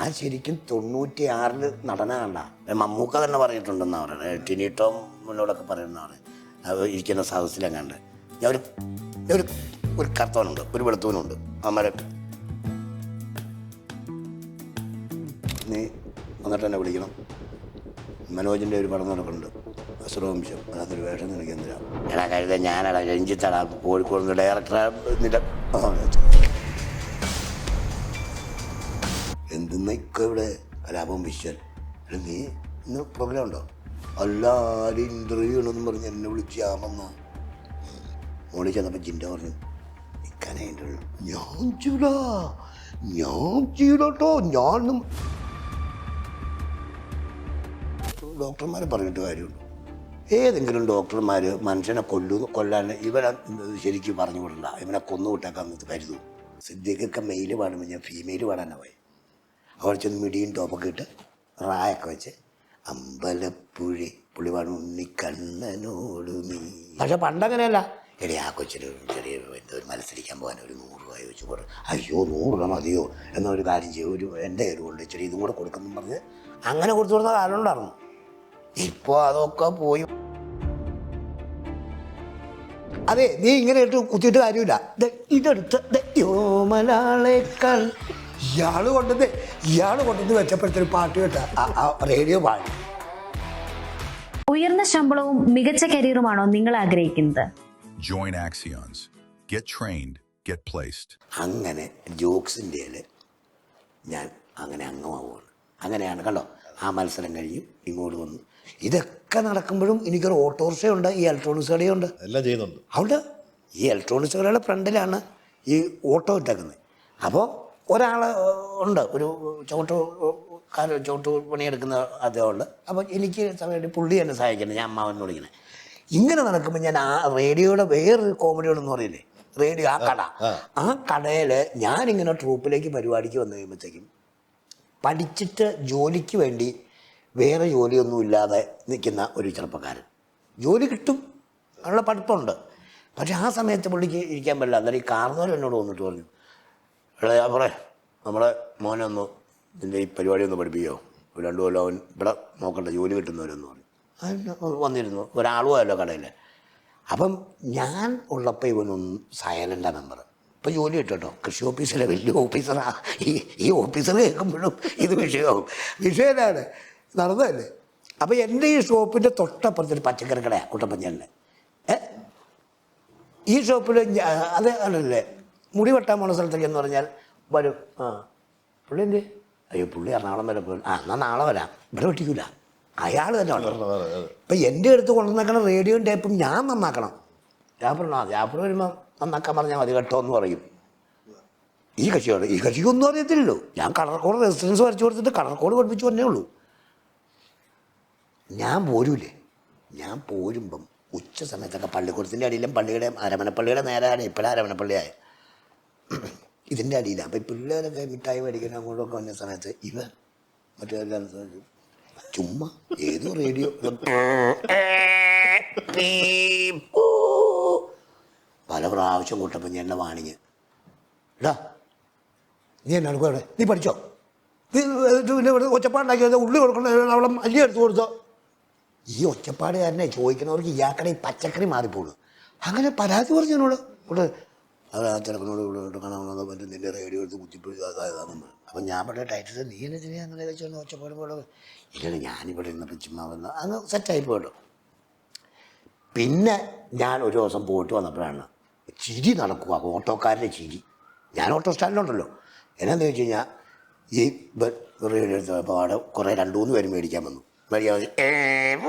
ഞാൻ ശരിക്കും തൊണ്ണൂറ്റി ആറിൽ നടന കണ്ട മമ്മൂക്ക തന്നെ പറഞ്ഞിട്ടുണ്ടെന്ന് പറയുന്നത്. ടിനി ടോം മുന്നോടൊക്കെ പറയുന്നതാണ് ഇരിക്കുന്ന സദസ്സിലും ഞാൻ ഒരു ഞാൻ ഒരു ഒരു കറുത്തവനുണ്ട് ഒരു വെളുത്തവനുണ്ട്. അമ്മരെ നീ വന്നിട്ട് എന്നെ വിളിക്കണം. മനോജിന്റെ ഒരു പടം നടക്കുന്നുണ്ട്. അസുരവംശം അതിനകത്തൊരു വേഷം നിനക്ക് എന്തിനാ എടാ കരുത ഞാനടാ രഞ്ജിത്തടാ. കോഴിക്കോട് ഡയറക്ടറെ നിന്റെ ഇവിടെ. കലാപം വിശ്വൻ. എടാ നീ ഇന്ന് പ്രോഗ്രാം ഉണ്ടോ? എല്ലാവരും ഇന്റർവ്യൂ ഉണ്ടെന്ന് പറഞ്ഞ് എന്നെ വിളിച്ചാമെന്ന് മോളി ചെന്നപ്പോൾ ജിന്റെ പറഞ്ഞു നിൽക്കാനേ ഉള്ളു. ഞാൻ ചെയ്യൂല. ഞാൻ ചെയ്യൂലട്ടോ ഞാനും ഡോക്ടർമാരെ പറഞ്ഞിട്ട് കാര്യമുള്ളൂ. ഏതെങ്കിലും ഡോക്ടർമാർ മനുഷ്യനെ കൊല്ലു കൊല്ലാൻ ഇവനെ ശരിക്കും പറഞ്ഞു വിടണ്ട. ഇവനെ കൊന്നു വിട്ടേക്കാന്ന് കരുതും. സിദ്ധിക്കൊക്കെ മെയിൽ പാടുമ്പോൾ ഞാൻ ഫീമെയിൽ പാടാനാ പോയി. അവിടെ ചെന്ന് മിടിയും ടോപ്പൊക്കെ ഇട്ട് റായൊക്കെ വെച്ച് അമ്പലപ്പുഴി പാടും ഉണ്ണിക്കണ്ണനോട് നീ. പക്ഷെ പണ്ടങ്ങനെയല്ല. എടി ആ കൊച്ചിന് ചെറിയ ഒരു മത്സരിക്കാൻ പോകാൻ ഒരു നൂറ് രൂപ വെച്ച് കൊടു അയ്യോ നൂറ് രൂപ മതിയോ? എന്നൊരു കാര്യം ചെയ്യും. ഒരു എന്റെ കയ്യിൽ കൊണ്ട് ഇച്ചിരി ഇതും കൂടെ കൊടുക്കുന്നു പറഞ്ഞ് അങ്ങനെ കൊടുത്തു കൊടുത്ത കാലം ഉണ്ടായിരുന്നു. ഇപ്പോൾ അതൊക്കെ പോയി. അതെ നീ ഇങ്ങനെ ഇട്ട് കുത്തിയിട്ട് കാര്യമില്ല. ഇതെടുത്ത് ദേ യോമലാളേക്കാൾ കൊണ്ടുവന്ന് ഇയാൾ കൊണ്ടുവന്ന് വെച്ചപ്പോഴത്തെ ഒരു പാട്ട് കേട്ട റേഡിയോ പാടി. ഉയർന്ന ശമ്പളവും മികച്ച കരിയറുമാണോ നിങ്ങൾ ആഗ്രഹിക്കുന്നത്? Join ആക്സിയോൺസ് get trained get placed അങ്ങനെ ജോക്സിന്റെ ഞാൻ അങ്ങനെ അംഗമാവുകയാണ്. അങ്ങനെയാണ് കണ്ടോ? ആ മത്സരം കഴിഞ്ഞു ഇങ്ങോട്ട് വന്നു. ഇതൊക്കെ നടക്കുമ്പോഴും എനിക്കൊരു ഓട്ടോറിക്ഷയുണ്ട് ഈ ഇലക്ട്രോണിക്സ് കടയുണ്ട്. എല്ലാം ചെയ്യുന്നുണ്ട്. അതുകൊണ്ട് ഈ ഇലക്ട്രോണിക്സ് കടയുടെ ഫ്രണ്ടിലാണ് ഈ ഓട്ടോ ഇട്ടേക്കുന്നത്. അപ്പോൾ ഒരാൾ ഉണ്ട്. ഒരു ചവിട്ട് കാല ചവിട്ട് പണിയെടുക്കുന്ന അദ്ദേഹമുണ്ട് അപ്പം എനിക്ക് സമയത്ത് പുള്ളി എന്നെ സഹായിക്കുന്നത് ഞാൻ അമ്മാവൻ വിളിക്കുന്നത് ഇങ്ങനെ നടക്കുമ്പോൾ ഞാൻ ആ റേഡിയോയുടെ വേറൊരു കോമഡിയോടെന്ന് പറയില്ലേ? റേഡിയോ ആ കട. ആ. കടയിൽ ഞാനിങ്ങനെ ട്രൂപ്പിലേക്ക് പരിപാടിക്ക് വന്നു കഴിയുമ്പോഴത്തേക്കും പഠിച്ചിട്ട് ജോലിക്ക് വേണ്ടി വേറെ ജോലിയൊന്നും ഇല്ലാതെ നിൽക്കുന്ന ഒരു ചെറുപ്പക്കാരൻ. ജോലി കിട്ടും. അതിനുള്ള പഠിത്തമുണ്ട്. പക്ഷെ ആ സമയത്ത് പുള്ളിക്ക് ഇരിക്കാൻ പറ്റില്ല. അന്നേരം ഈ കാർന്നവർ എന്നോട് വന്നിട്ട് പറഞ്ഞു എടാ ഞാൻ നമ്മളെ മോനൊന്ന് ഇതിന്റെ ഈ പരിപാടി ഒന്ന് പഠിപ്പിക്കോ. ഒരു രണ്ടു കൊല്ലം അവൻ ഇവിടെ നോക്കണ്ട ജോലി കിട്ടുന്നവരെന്ന് പറഞ്ഞു. അവൻ വന്നിരുന്നു. ഒരാളും അല്ലോ കടയിൽ അപ്പം ഞാൻ ഉള്ളപ്പോൾ ഇവനൊന്നും സൈലന്റാ മെമ്പർ ഇപ്പം ജോലി കിട്ടോ കൃഷി ഓഫീസിലെ വലിയ ഓഫീസറാ. ഈ ഈ ഓഫീസർ കേൾക്കുമ്പോഴും ഇത് വിഷയമാവും വിഷയനാണ് നടന്നതല്ലേ? അപ്പം എന്റെ ഈ ഷോപ്പിന്റെ തൊട്ടപ്പുറത്തൊരു പച്ചക്കറി കടയാണ് കുട്ടപ്പഞ്ഞ ഈ ഷോപ്പിൽ അത് ആണല്ലേ മുടി വെട്ടാൻ പോണ സ്ഥലത്തേക്ക് എന്ന് പറഞ്ഞാൽ വരും. ആ. പുള്ളി എന്ത്? അയ്യോ പുള്ളി എറണാകുളം വരെ പോയി. ആ എന്നാൽ നാളെ വരാം. ഇവിടെ വെട്ടിക്കൂല. അയാൾ തന്നെ ഉണ്ട് ഇപ്പം എന്റെ അടുത്ത് കൊണ്ടുവന്നേക്കണ റേഡിയോയും ടേപ്പും ഞാൻ നന്നാക്കണം. ജാഫറിനോ ജാഫർ വരുമ്പോൾ നന്നാക്കാൻ പറഞ്ഞാൽ മതി കേട്ടോ എന്ന് പറയും. ഈ കക്ഷിയോട് ഈ കക്ഷിക്കൊന്നും അറിയത്തില്ലല്ലോ. ഞാൻ കളർ കോഡ് റെസിഡൻസ് വരച്ചു കൊടുത്തിട്ട് കളർ കോഡ് പഠിപ്പിച്ചു പറഞ്ഞേ ഉള്ളൂ. ഞാൻ പോരൂലേ? ഞാൻ പോരുമ്പം ഉച്ച സമയത്തൊക്കെ പള്ളിക്കൂടത്തിന്റെ അടിയിലും പള്ളിയുടെ അരമനപ്പള്ളിയുടെ നേരെയാണ് ഇപ്പോഴും അരമനപ്പള്ളിയായ. ഇതിന്റെ അടിയിലാണ് അപ്പം ഈ പിള്ളേരൊക്കെ മിഠായി മേടിക്കുന്ന അങ്ങോട്ടൊക്കെ വന്ന സമയത്ത് ഇവ മറ്റേ ചുമ്മാ ഏതോ റേഡിയോ. പല പ്രാവശ്യം കൂട്ടപ്പം ഞാൻ വാണിങ് എടാ നീ എന്നാണ് കൂടെ നീ പഠിച്ചോ? പിന്നെ ഇവിടെ ഒച്ചപ്പാടുണ്ടാക്കിയത് ഉള്ളി കൊടുക്കണ അവളെ അല്ലി എടുത്ത് കൊടുത്തോ? ഈ ഒച്ചപ്പാടുകാരനെ ചോദിക്കുന്നവർക്ക് ഇയാക്കടെ ഈ പച്ചക്കറി മാറിപ്പോളൂ അങ്ങനെ പരാതി പറഞ്ഞു എന്നോട്. അത് ആ ചെറുക്കനോട് ഇവിടെ കാണാവുന്നത് മറ്റേ നിന്റെ റേഡിയോ എടുത്ത് കുത്തിപ്പോയി നമ്മൾ അപ്പം ഞാൻ പറഞ്ഞ ടൈറ്റിൽ നീ എന്നെ ചെയ്യാൻ അങ്ങനെ വെച്ചാൽ ഒച്ചപ്പാട് പോലെ ഇല്ല ഞാനിവിടെ ഇരുന്നപ്പോൾ ചുമ്മാ വന്ന അങ്ങ് സെറ്റായി പോയല്ലോ. പിന്നെ ഞാൻ ഒരു ദിവസം പോയിട്ട് വന്നപ്പോഴാണ് ചിരി നടക്കുക ഓട്ടോക്കാരന്റെ ചിരി. ഞാൻ ഓട്ടോ സ്റ്റാൻഡിലുണ്ടല്ലോ. എന്നാന്ന് വെച്ച് കഴിഞ്ഞാൽ ഈ റേഡിയോ എടുത്തപ്പോൾ അവിടെ കുറേ രണ്ട് മൂന്ന് പേര് മേടിക്കാൻ വന്നു. മേടിക്കാൻ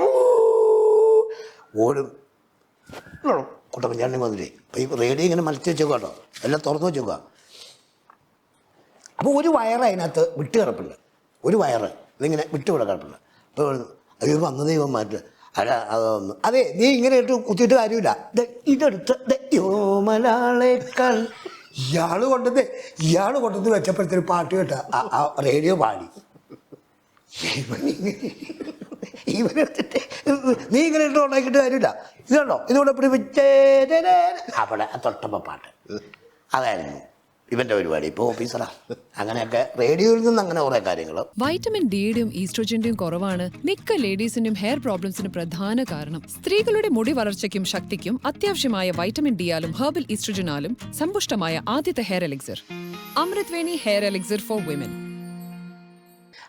ഓടും. കുട്ടപ്പൻ ചേട്ടൻ വന്നില്ലേ അപ്പോൾ ഈ റേഡിയോ ഇങ്ങനെ മലത്തി വെച്ചേക്കുക കേട്ടോ എല്ലാം തുറന്നു വെച്ചേക്കുക അപ്പോൾ ഒരു വയറ് അതിനകത്ത് വിട്ട് കിടപ്പുണ്ട് ഒരു വയറ് ഇതിങ്ങനെ വിട്ട് ഇവിടെ കിടപ്പുണ്ട് അപ്പോൾ അയ്യോ വന്ന മാറ്റ് അല്ല അതൊന്നും. അതെ നീ ഇങ്ങനെ ഇട്ട് കുത്തിയിട്ട് കാര്യമില്ല. ഇതെടുത്ത്. ദേ യോമലാളേക്കാൾ ഇയാൾ കൊണ്ടത് ഇയാൾ കൊണ്ടത് വെച്ചപ്പോഴത്തെ പാട്ട് കേട്ട. റേഡിയോ പാടി. ഇവനെടുത്തിട്ട് നീ ഇങ്ങനെ ഇട്ട് ഉണ്ടാക്കിയിട്ട് കാര്യമില്ല. ഇതുണ്ടോ? ഇതുകൂടെ പിടിപ്പിച്ചേ അവിടെ തൊട്ടപ്പ പാട്ട്. അതായിരുന്നു ഇവന്റെ പരിപാടി. ഇപ്പോൾ ഓഫീസറാ. അങ്ങനെയൊക്കെ റേഡിയോയിൽ നിന്ന് അങ്ങനെ കുറേ കാര്യങ്ങൾ വൈറ്റമിൻ ഡിയുടെയും ഈസ്ട്രോജന്റെയും കുറവാണ് മിക്ക ലേഡീസിന്റെയും ഹെയർ പ്രോബ്ലംസിന് പ്രധാന കാരണം. സ്ത്രീകളുടെ മുടി വളർച്ചയ്ക്കും ശക്തിക്കും അത്യാവശ്യമായ വൈറ്റമിൻ ഡി ഡിയാലും ഹെർബൽ ഈസ്ട്രോജനാലും സമ്പുഷ്ടമായ ആദ്യത്തെ hair elixir Amritveni hair elixir for women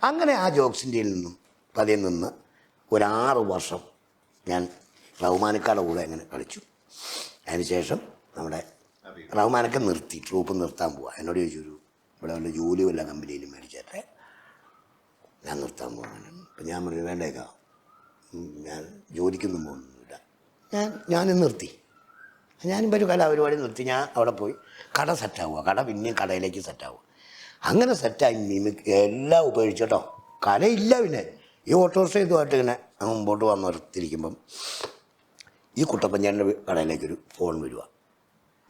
അങ്ങനെ ആ ജോക്സിന്റെ നിന്നും പതിയിൽ നിന്ന് ഒരാറ് വർഷം ഞാൻ റഹ്മാനക്കാരുടെ കൂടെ അങ്ങനെ കളിച്ചു. അതിനുശേഷം നമ്മുടെ റഹ്മാനൊക്കെ നിർത്തി ട്രൂപ്പ് നിർത്താൻ പോവാ. എന്നോട് ചോദിച്ചു ഇവിടെ വല്ല ജോലി വല്ല കമ്പനിയിലും മേടിച്ചേട്ടെ? ഞാൻ നിർത്താൻ പോകാനാണ് അപ്പം ഞാൻ പറഞ്ഞു വേണ്ടേക്കാം. ഞാൻ ജോലിക്കൊന്നും പോകുന്നില്ല. ഞാൻ ഞാനും നിർത്തി. ഞാനും ഒരു കലാപരിപാടി നിർത്തി. ഞാൻ അവിടെ പോയി കട സെറ്റാവുക കട പിന്നെയും കടയിലേക്ക് സെറ്റാവുക അങ്ങനെ സെറ്റായി മിമിക് എല്ലാം ഉപയോഗിച്ചോട്ടോ കലയില്ല പിന്നെ. ഈ ഓട്ടോറിക്ഷ ഇതുമായിട്ട് ഇങ്ങനെ മുമ്പോട്ട് വന്ന് നിർത്തിയിരിക്കുമ്പം ഈ കുട്ടപ്പഞ്ചാന്റെ കടയിലേക്കൊരു ഫോൺ വരിക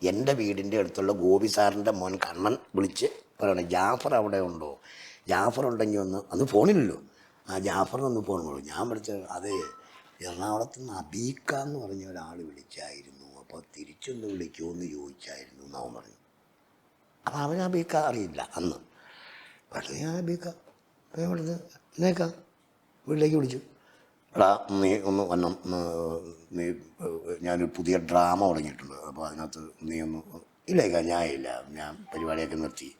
എന്റെ വീടിന്റെ അടുത്തുള്ള ഗോപി സാറിന്റെ മോൻ കണ്ണൻ വിളിച്ച് പറയണം ജാഫർ അവിടെ ഉണ്ടോ? ജാഫർ ഉണ്ടെങ്കിൽ ഒന്ന് അന്ന് ഫോണില്ലല്ലോ. ആ ജാഫറിനൊന്ന് ഫോൺ വിളിക്കും ഞാൻ വിളിച്ച അത് എറണാകുളത്ത് നിന്ന് അബീക്ക എന്ന് പറഞ്ഞ ഒരാൾ വിളിച്ചായിരുന്നു. അപ്പോൾ തിരിച്ചൊന്ന് വിളിക്കുമോ എന്ന് ചോദിച്ചായിരുന്നു എന്ന് പറഞ്ഞു. അപ്പം അവൻ അബീക്ക അറിയില്ല അന്ന്. പറഞ്ഞു ഞാൻ അബീക്ക? അപ്പോൾ ഇവിടുന്ന് എന്നേക്കാ? വീട്ടിലേക്ക് വിളിച്ചു. എടാ നീ ഒന്ന് വന്നം നീ ഞാനൊരു പുതിയ ഡ്രാമ തുടങ്ങിയിട്ടുണ്ട്. അപ്പോൾ അതിനകത്ത് നീ ഒന്ന് ഇല്ല ഞാൻ ഇല്ല. ഞാൻ പരിപാടിയൊക്കെ നിർത്തി.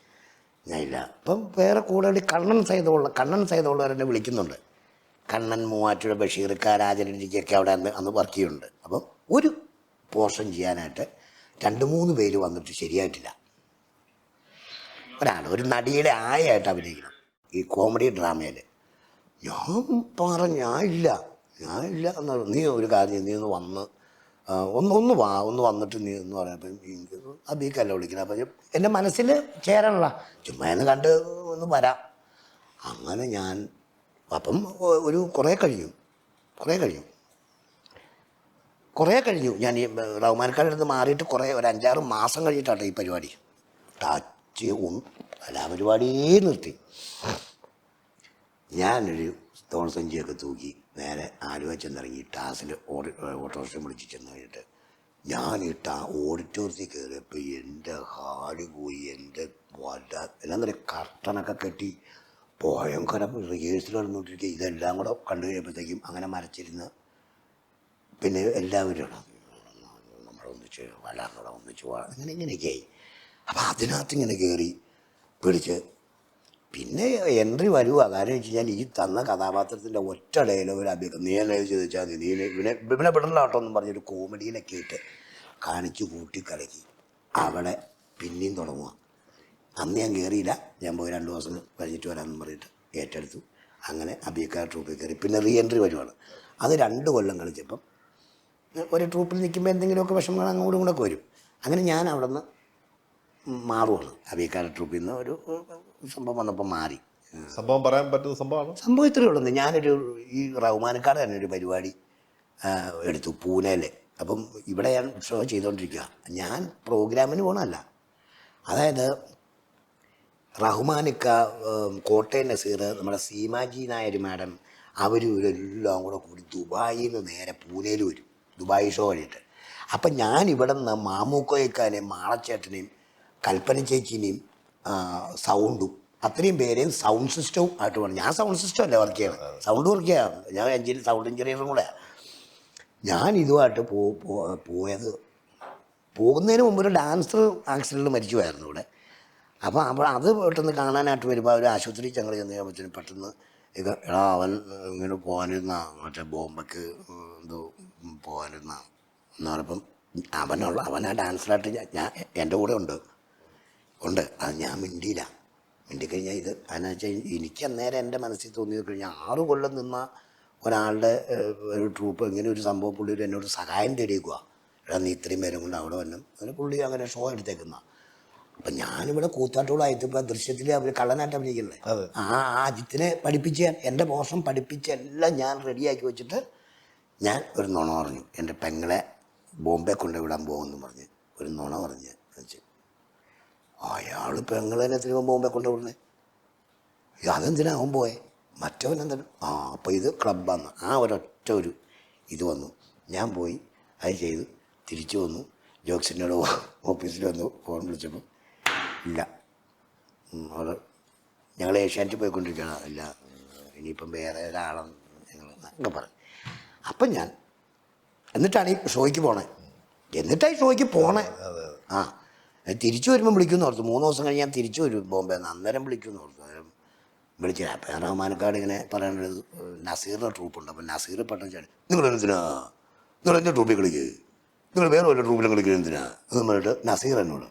ഞാൻ ഇല്ല. അപ്പം വേറെ കൂടുതൽ കണ്ണൻ സൈതമുള്ള കണ്ണൻ സൈതമുള്ളവർ എന്നെ വിളിക്കുന്നുണ്ട്. കണ്ണൻ മൂവാറ്റുഴ ബഷീർ കാരാചരണിക്കൊക്കെ അവിടെ അന്ന് അന്ന് വർക്ക് ചെയ്യുന്നുണ്ട്. അപ്പം ഒരു പോർഷൻ ചെയ്യാനായിട്ട് രണ്ട് മൂന്ന് പേര് വന്നിട്ട് ശരിയായിട്ടില്ല. ഒരാൾ ഒരു നടിയുടെ ആയായിട്ട് അഭിനയിക്കണം. ഈ കോമഡി ഡ്രാമയിൽ ഞാൻ പറഞ്ഞ ഞാനില്ല ഞാനില്ല എന്നാണ് നീ ഒരു കാര്യം നീ ഒന്ന് വന്ന് ഒന്ന് ഒന്ന് വാ ഒന്ന് വന്നിട്ട് നീ എന്ന് പറഞ്ഞപ്പം അബീക്കല്ല വിളിക്കണം. അപ്പം എന്റെ മനസ്സിൽ ചേരണല്ല ചുമ്മാ കണ്ട് ഒന്ന് വരാം. അങ്ങനെ ഞാൻ അപ്പം ഒരു കുറേ കഴിഞ്ഞു കുറേ കഴിഞ്ഞു. കുറേ കഴിഞ്ഞു. ഞാൻ ഈ റഹ്മാൻഖാന്റെ അടുത്ത് മാറിയിട്ട് കുറേ ഒരു അഞ്ചാറ് മാസം കഴിഞ്ഞിട്ടാട്ടോ ഈ പരിപാടി. ടച്ച് അല്ല പരിപാടിയേ നിർത്തി. ഞാനൊരു തോണസഞ്ചിയൊക്കെ തൂക്കി നേരെ ആലുവ ചെന്നിറങ്ങി ടാസിൽ ഓടി ഓട്ടോറിക്ഷ വിളിച്ച് ചെന്ന് കഴിഞ്ഞിട്ട് ഞാൻ ഈ ടാ ഓഡിറ്റോറിയത്തിൽ കയറിയപ്പോൾ എന്റെ ഹാൽ പോയി എന്റെ എല്ലാം നല്ല കർട്ടനൊക്കെ കെട്ടി ഭയങ്കര റിഹേഴ്സൽ നടന്നുകൊണ്ടിരിക്കുക. ഇതെല്ലാം കൂടെ കണ്ടു കഴിയുമ്പോഴത്തേക്കും അങ്ങനെ മരച്ചിരുന്ന് പിന്നെ എല്ലാവരും നമ്മളൊന്നിച്ച് വല ഒന്നിച്ച് അങ്ങനെ ഇങ്ങനെയൊക്കെയായി. അപ്പം അതിനകത്ത് ഇങ്ങനെ കയറി പിടിച്ച് പിന്നെ എൻട്രി വരുക കാരണം വെച്ച് കഴിഞ്ഞാൽ ഈ തന്ന കഥാപാത്രത്തിന്റെ ഒറ്റ ഡയലോഗ് അഭിനയം നീ എന്നെ ചോദിച്ചാൽ മതി. നീ ഇവനെ ഇവനെ കേട്ടോ എന്നും പറഞ്ഞൊരു കോമഡിയിലൊക്കെ ഇട്ട് കാണിച്ച് കൂട്ടിക്കളക്കി. അവിടെ പിന്നെയും തുടങ്ങുക അന്ന് ഞാൻ കയറിയില്ല ഞാൻ പോയി രണ്ട് ദിവസം കഴിഞ്ഞിട്ട് വരാമെന്ന് പറഞ്ഞിട്ട് ഏറ്റെടുത്തു. അങ്ങനെ അബിയക്കാർ ട്രൂപ്പിൽ കയറി പിന്നെ റീ എൻട്രി വരുവാണ്. അത് രണ്ട് കൊല്ലം കളിച്ചപ്പം ഒരു ട്രൂപ്പിൽ നിൽക്കുമ്പോൾ എന്തെങ്കിലുമൊക്കെ വിഷമങ്ങൾ അങ്ങോട്ടും കൂടെ വരും. അങ്ങനെ ഞാൻ അവിടെ നിന്ന് മാറുവാണ് അബിയക്കാർ ട്രൂപ്പിൽ നിന്ന് ഒരു സംഭവം വന്നപ്പോൾ മാറി. സംഭവം പറയാൻ പറ്റുന്ന സംഭവമാണ്? സംഭവം ഇത്രയേ ഉള്ളൂ. ഞാനൊരു ഈ റഹ്മാനക്കാട് തന്നെ ഒരു പരിപാടി എടുത്തു പൂനെയിൽ അപ്പം ഇവിടെ ഞാൻ ഷോ ചെയ്തുകൊണ്ടിരിക്കുക ഞാൻ പ്രോഗ്രാമിന് പോകണമല്ല അതായത് റഹ്മാനിക്ക കോട്ടയം നസീർ നമ്മുടെ സീമാജി നായർ മാഡം അവരും ഇവരെല്ലാം കൂടെ കൂടി ദുബായിൽ നിന്ന് നേരെ പൂനെയിൽ വരും. ദുബായ് ഷോ കഴിഞ്ഞിട്ട്. അപ്പം ഞാൻ ഇവിടെ നിന്ന് മാമൂക്കോയക്കാനെയും മാളച്ചേട്ടനെയും കൽപ്പന ചേച്ചിനെയും സൗണ്ടും അത്രയും പേരെയും സൗണ്ട് സിസ്റ്റവും ആയിട്ട് വേണം. ഞാൻ സൗണ്ട് സിസ്റ്റം അല്ല വർക്ക് ചെയ്യണം സൗണ്ട് വർക്ക് ചെയ്യാം. ഞാൻ എഞ്ചിൻ സൗണ്ട് എഞ്ചിനീയറും കൂടെ. ഞാൻ ഇതുമായിട്ട് പോ പോയത് പോകുന്നതിന് മുമ്പ് ഒരു ഡാൻസർ ആക്സിഡന്റിൽ മരിച്ചു പോയായിരുന്നു ഇവിടെ. അപ്പോൾ അപ്പോൾ അത് പെട്ടെന്ന് കാണാനായിട്ട് വരുമ്പോൾ അവർ ആശുപത്രി ഞങ്ങൾ ചെന്ന് കഴിയുമ്പോൾ പെട്ടെന്ന് ഇത് എടാ അവൻ ഇങ്ങനെ പോകാനിരുന്ന മറ്റേ ബോംബക്ക് എന്തോ പോകാനിരുന്ന. എന്ന് പറയുമ്പം അവനുള്ള അവൻ ആ ഡാൻസറായിട്ട് ഞാൻ എന്റെ കൂടെ ഉണ്ട്. ഉണ്ട്. അത് ഞാൻ മിണ്ടിയില്ല. മിണ്ടിക്കഴിഞ്ഞാൽ ഇത് അതിനെന്ന് വെച്ചാൽ എനിക്ക് അന്നേരം എന്റെ മനസ്സിൽ തോന്നിയത് കഴിഞ്ഞാൽ ആറ് കൊല്ലം നിന്ന ഒരാളുടെ ഒരു ട്രൂപ്പ് ഇങ്ങനെ ഒരു സംഭവം പുള്ളി ഒരു എന്നോട് സഹായം തേടിയേക്കുക എടാ നീ ഇത്രയും പേരും കൊണ്ട് അവിടെ വന്നു അങ്ങനെ പുള്ളി അങ്ങനെ ഷോ എടുത്തേക്കുന്ന. അപ്പം ഞാനിവിടെ കൂത്താട്ടോളായപ്പോൾ ദൃശ്യത്തിൽ അവർ കള്ളനായിട്ട് വിളിക്കുന്നത്. ആ അജിത്തിനെ പഠിപ്പിച്ച് എന്റെ മോശം പഠിപ്പിച്ച് എല്ലാം ഞാൻ റെഡിയാക്കി വെച്ചിട്ട് ഞാൻ ഒരു നുണ പറഞ്ഞു. എന്റെ പെങ്ങളെ ബോംബെ കൊണ്ടുവിടാൻ പോകുമെന്ന് പറഞ്ഞ്. ഒരു നുണ പറഞ്ഞ്. വെച്ച് അയാൾ പെങ്ങളെ എത്രയോ ബോംബെ കൊണ്ടുവിടണേ അതെന്തിനാ അവൻ പോയെ? മറ്റവൻ എന്താണ് ആ അപ്പോൾ ഇത് ക്ലബ്ബാന്ന്. ആ ഒരൊറ്റ ഒരു ഇത് വന്നു. ഞാൻ പോയി അത് ചെയ്തു. തിരിച്ചു വന്നു. ജോക്സിനോട് ഓഫീസിൽ വന്നു. ഫോൺ വിളിച്ചപ്പോൾ ഇല്ല. അവർ അവിടെ ഞങ്ങൾ ഏഷ്യാനെറ്റ് പോയിക്കൊണ്ടിരിക്കുകയാണ്. ഇല്ല ഇനിയിപ്പം വേറെ ഒരാളെന്ന് ഞങ്ങൾ അങ്ങനെ പറഞ്ഞു. അപ്പം ഞാൻ എന്നിട്ടാണ് ഈ ഷോയ്ക്ക് പോണേ. എന്നിട്ടാണ് ഈ ഷോയ്ക്ക് പോണേ? ആ. തിരിച്ചു വരുമ്പോൾ വിളിക്കുമെന്ന് ഓർത്തു. മൂന്ന് ദിവസം കഴിഞ്ഞ് ഞാൻ തിരിച്ചു വരും ബോംബെ. അന്നേരം വിളിക്കുമെന്ന് ഓർത്തു. അന്നേരം വിളിച്ചു അപ്പം റഹ്മാനക്കാട് ഇങ്ങനെ പറയേണ്ടത് നസീറിന്റെ ട്രൂപ്പുണ്ട് അപ്പം നസീർ പെട്ടെന്ന് നിങ്ങൾ എന്തിനാ? നിങ്ങൾ എന്റെ ട്രൂപ്പിൽ കളിക്കുക നിങ്ങൾ വേറെ ഓരോ ട്രൂപ്പിലും കളിക്കുക എന്തിനാ? എന്ന് പറഞ്ഞിട്ട് നസീർ എന്നോട്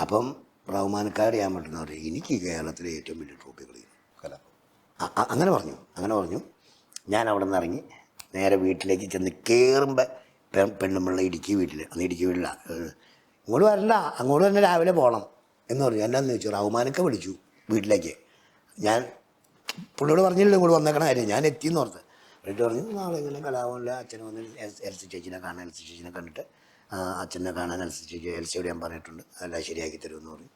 അപ്പം റഹ്മാനക്കാട് ഞാൻ പറ്റുന്ന പറയും എനിക്ക് കേരളത്തിലെ ഏറ്റവും വലിയ ട്രൂപ്പിൽ അ- അ- അങ്ങനെ പറഞ്ഞു അങ്ങനെ പറഞ്ഞു. ഞാൻ അവിടെ നിന്ന് ഇറങ്ങി നേരെ വീട്ടിലേക്ക് ചെന്ന് കയറുമ്പോൾ പെണ്ണുമ്പിള്ള ഇടുക്കി വീട്ടിൽ അന്ന് ഇടുക്കി വീട്ടില ഇങ്ങോട്ട് വരണ്ട അങ്ങോട്ട് തന്നെ രാവിലെ പോകണം എന്ന് പറഞ്ഞു. എന്നാന്ന് ചോദിച്ചു റഹ്മാനൊക്കെ വിളിച്ചു വീട്ടിലേക്ക്. ഞാൻ പുള്ളിയോട് പറഞ്ഞില്ല ഇങ്ങോട്ട് വന്നേക്കണ കാര്യം. ഞാൻ എത്തിയെന്ന് ഓർത്ത്. എന്നിട്ട് പറഞ്ഞു നാളെ ഇങ്ങനെ കലാഭവനിലെ അച്ഛനെ വന്ന് എൽ- എൽസി ചേച്ചിനെ കാണാൻ എൽസി ചേച്ചിനെ കണ്ടിട്ട് അച്ഛനെ കാണാൻ എൽസി ചേച്ചി എൽസിയോട് ഞാൻ പറഞ്ഞിട്ടുണ്ട്. എല്ലാം ശരിയാക്കി തരുമെന്ന് പറഞ്ഞു.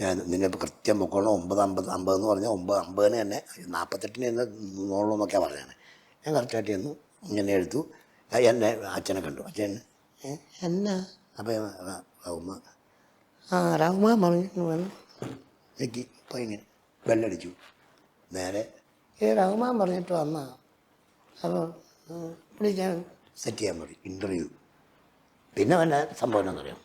ഞാൻ നിന്നെ കൃത്യം പൊക്കോളം ഒമ്പത് അമ്പത് അമ്പത് എന്ന് പറഞ്ഞാൽ ഒമ്പത് അമ്പതിന് തന്നെ നാൽപ്പത്തെട്ടിന് തന്നെ നോളൂ എന്നൊക്കെ പറഞ്ഞാണ് ഞാൻ കറക്റ്റായിട്ട് ചെന്നു ഇങ്ങനെ എടുത്തു. എന്നെ അച്ഛനെ കണ്ടു. അച്ഛൻ "ഏ, എന്നാ? അപ്പം റൗമ. ആ റാവുമ്മ പറഞ്ഞു വന്നു. എനിക്ക് ഇപ്പോൾ ഇങ്ങനെ ബെല്ലടിച്ചു. നേരെ ഏ റാവുമ്മ പറഞ്ഞിട്ട് വന്നാ. അപ്പോൾ വിളിച്ചാൽ സെറ്റ് ചെയ്യാൻ മതി ഇന്റർവ്യൂ പിന്നെ വല്ല സംഭവം എന്നറിയാം?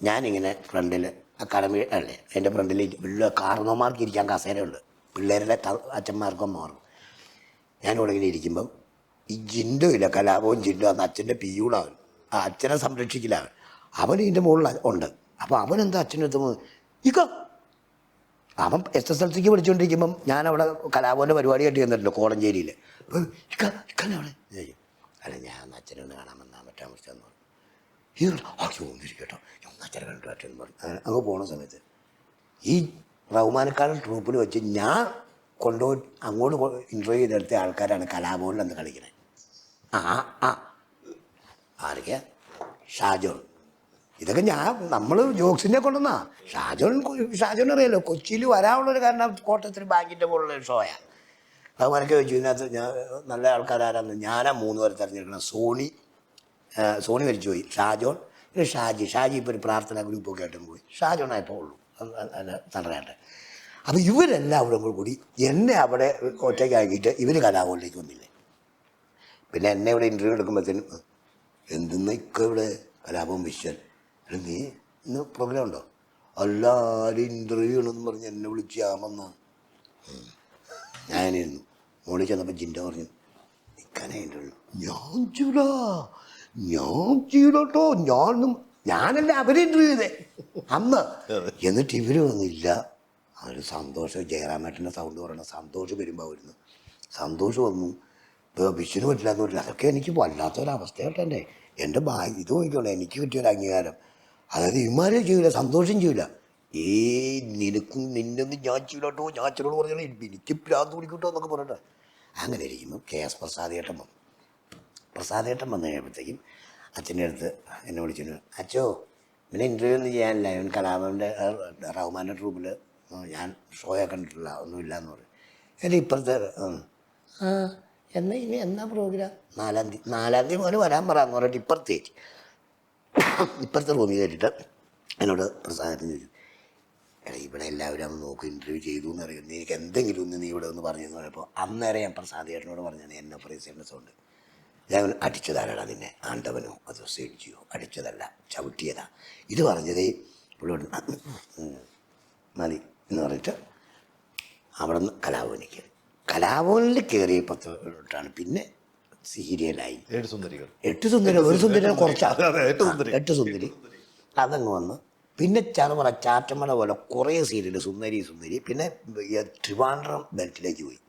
ഞാനിങ്ങനെ ഫ്രണ്ടിൽ അക്കാഡമി അല്ലേ എന്റെ ഫ്രണ്ടിൽ വലിയ കാർന്നോമാർക്ക് ഇരിക്കാൻ കസേരയുണ്ട്. പിള്ളേരുടെ അച്ഛന്മാർക്കും അമ്മമാർക്കും. ഞാനിവിടെ ഇങ്ങനെ ഇരിക്കുമ്പം ഈ ജിൻഡോ ഇല്ല കലാപവും ജിൻഡോ അന്ന് അച്ഛന്റെ പിയൂടാവൻ ആ അച്ഛനെ സംരക്ഷിക്കില്ല അവൻ ഇതിന്റെ മുകളിൽ ഉണ്ട്. അപ്പോൾ അവൻ എന്താ അച്ഛന്റെ അടുത്ത് ഇക്ക. അവൻ എസ് എസ് എൽ സിക്ക് പഠിച്ചുകൊണ്ടിരിക്കുമ്പം ഞാൻ അവിടെ കലാഭവന്റെ പരിപാടി ആയിട്ട് ചെന്നിട്ടുണ്ട് കോടഞ്ചേരിയിൽ ഇക്ക ഞാൻ ചോദിക്കും, അല്ല ഞാൻ ഒന്ന് അച്ഛനെ ഒന്ന് കാണാൻ വന്നാൽ പറ്റാൻ പറഞ്ഞു. ഈ അയ്യോ ഒന്നിരിക്കട്ടോ ഒന്ന് അച്ഛനെ കണ്ടു അച്ഛൻ പറഞ്ഞു. അങ്ങ് പോണ സമയത്ത് ഈ റഹ്മാനക്കാരൻ ട്രൂപ്പിൽ വെച്ച് ഞാൻ കൊണ്ടുപോയി അങ്ങോട്ട് ഇന്റർവ്യൂ ചെയ്തെടുത്ത ആൾക്കാരാണ് കലാഭവനിൽ അന്ന് കളിക്കുന്നത് ആ ആ ആരൊക്കെയാ? ഷാജോൺ. ഇതൊക്കെ ഞാൻ നമ്മൾ ജോക്സിനെ കൊണ്ടുവന്നാ. ഷാജോൺ ഷാജോൺ അറിയാലോ? കൊച്ചിയിൽ വരാനുള്ളൊരു കാരണം കോട്ടയത്തിൽ ബാങ്കിന്റെ ഷോയാ ഷോയാണ് അതുമാരൊക്കെ ചോദിച്ചു ഇതിനകത്ത് ഞാൻ നല്ല ആൾക്കാരാരാന്ന്. ഞാനാ മൂന്ന് പേരെ തിരഞ്ഞെടുക്കണം സോണി സോണി മരിച്ചുപോയി. ഷാജോൺ പിന്നെ ഷാജി. ഷാജി ഇപ്പോൾ ഒരു പ്രാർത്ഥനാ ഗ്രൂപ്പൊക്കെ ആയിട്ടും പോയി. ഷാജോണായപ്പോൾ ഉള്ളൂ. തടയാട്ടെ അപ്പോൾ ഇവരെല്ലാം അവിടെ കൂടി എന്നെ അവിടെ ഒറ്റയ്ക്കാക്കിയിട്ട് ഇവർ കലാകോളിലേക്ക് വന്നില്ലേ? പിന്നെ എന്നെ ഇവിടെ ഇന്റർവ്യൂ എടുക്കുമ്പോഴത്തേനും എന്തെന്നൊക്കെ ഇവിടെ കലാപം വിശ്വൻ നീ ഇന്ന് പ്രോഗ്രാം ഉണ്ടോ എല്ലാവരും ഇന്റർവ്യൂ ആണെന്ന് പറഞ്ഞ് എന്നെ വിളിച്ച് ആമെന്ന് ഞാനിരുന്നു മോളിൽ ചെന്നപ്പോൾ ജിൻഡ പറഞ്ഞു നിൽക്കാനേ ഇന്റർവ്യൂ ഞാൻ ചെയ്യൂടാ ഞാൻ ചെയ്യൂട്ടോ ഞാനും ഞാനല്ല അവരെ ഇന്റർവ്യൂ ചെയ്തേ? അന്ന് എന്നിട്ട് ഇവർ വന്നില്ല. ഒരു സന്തോഷം ജയറാമേട്ടന്റെ സൗണ്ട് പറയണ സന്തോഷം വരുമ്പോൾ വരുന്നു സന്തോഷം വന്നു. ഇപ്പോൾ വിഷുന് പറ്റില്ല എന്ന് അതൊക്കെ എനിക്ക് വല്ലാത്തൊരവസ്ഥയായിട്ടല്ലേ എന്റെ ഭാഗ്യം. ഇത് നോക്കിക്കോളെ എനിക്ക് കിട്ടിയൊരു അംഗീകാരം. അതായത് ഇമാരെ ചെയ്യില്ല സന്തോഷം ചെയ്യില്ല ഏ നിനക്കും നിന്നൊന്നും ഞാൻ ചെയ്യില്ലാട്ടോ ഞാൻ അച്ഛനോട് പറഞ്ഞാൽ എനിക്ക് പ്രാന്ത് പിടിക്കട്ടോ എന്നൊക്കെ പറഞ്ഞിട്ട്. അങ്ങനെ ഇരിക്കുമ്പോൾ കെ എസ് പ്രസാദേട്ടൻ വന്നു. പ്രസാദേട്ടൻ വന്നു കഴിയുമ്പോഴത്തേക്കും അച്ഛന്റെ അടുത്ത് എന്നെ വിളിച്ചു അച്ഛോ ഇവനെ ഇന്റർവ്യൂ ഒന്നും ചെയ്യാനില്ല. ഇവൻ കലാഭവന്റെ റഹ്മാന്റെ ട്രൂപ്പിൽ ഞാൻ ഷോയെ കണ്ടിട്ടില്ല ഒന്നുമില്ല എന്ന് പറയും എന്റെ ഇപ്പുറത്തെ ആ എന്നാ ഇനി എന്നാ പ്രോഗ്രാം നാലാം തീയതി നാലാം തീയതി മുതൽ വരാൻ പറയാമെന്ന് പറഞ്ഞിട്ട് ഇപ്പുറത്തേക്ക്. ഇപ്പുറത്തെ റൂമിൽ കയറ്റിയിട്ട് എന്നോട് പ്രസാദത്തിന് ചോദിച്ചു എടാ ഇവിടെ എല്ലാവരും അന്ന് നോക്കും ഇന്റർവ്യൂ ചെയ്തു എന്ന് അറിയുന്നു എനിക്ക് എന്തെങ്കിലും ഒന്ന് നീ ഇവിടെ ഒന്ന് പറഞ്ഞു എന്ന് പറഞ്ഞപ്പോൾ അന്നേരം ഞാൻ പ്രസാദ് ചേട്ടനോട് പറഞ്ഞാണ് എന്നെ പ്രൈസിന്റെ സൗണ്ട് ഞാൻ അടിച്ചതാരടാ നിന്നെ? ആണ്ടവനോ? അതോ സേഡിച്ചിയോ അടിച്ചതല്ല ചവിട്ടിയതാ. ഇത് പറഞ്ഞതേ പുള്ളിയോട് "ആ, ഉം, ഉം, മതി. എന്ന് പറഞ്ഞിട്ട് അവിടെ നിന്ന് കലാഭവനിൽ കയറിയ പത്ത് തൊട്ടാണ്. പിന്നെ സീരിയലായി. ഏഴ് സുന്ദരികൾ. എട്ട് സുന്ദരി ഒരു സുന്ദരി കുറച്ചാ എട്ട് സുന്ദരി. അതങ്ങ് വന്ന്. പിന്നെ ചാറുമല ചാറ്റമല പോലെ കുറേ സീരിയൽ സുന്ദരി സുന്ദരി. പിന്നെ ട്രിവാൻഡ്രം ബെൽറ്റിലേക്ക് പോയി.